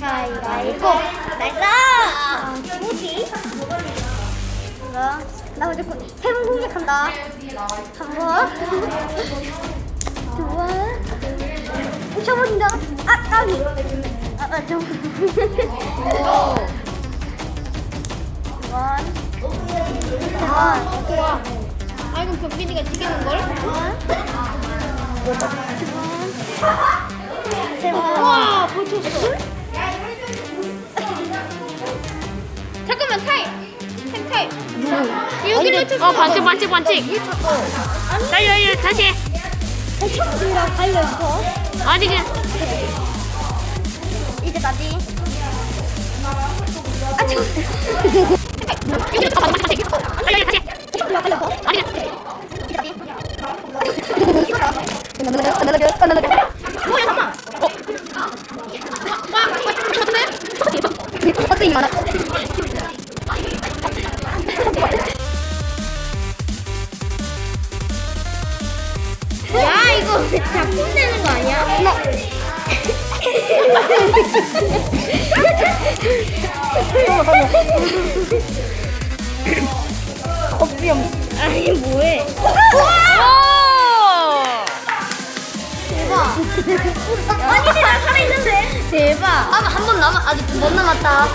가위바위보 나이스 뭐지? 이거 나 공- 세번 공격한다. 한번 두번 훔쳐버린다. 아 까비 아좀. 두번 두번 아 이건 병빈이가 지기는 걸? 세번 와 버텼어. 잠깐만 타임. 타임 타임. 여기를 맞췄어. 어 반칙 반칙 반칙. 달려 달려 다시 처음이라 달려 있어. 아직은 이제 나지 아 저. 여기를 더 반칙 반칙 달려 달려 다시. 이거 달려서 아직은 뭐야 잠 이거 작품 되는 거 아니야? 아니 뭐해? 대박 아니 나 살아 있는데 대박. 아 한 번 남아 아직 못 남았다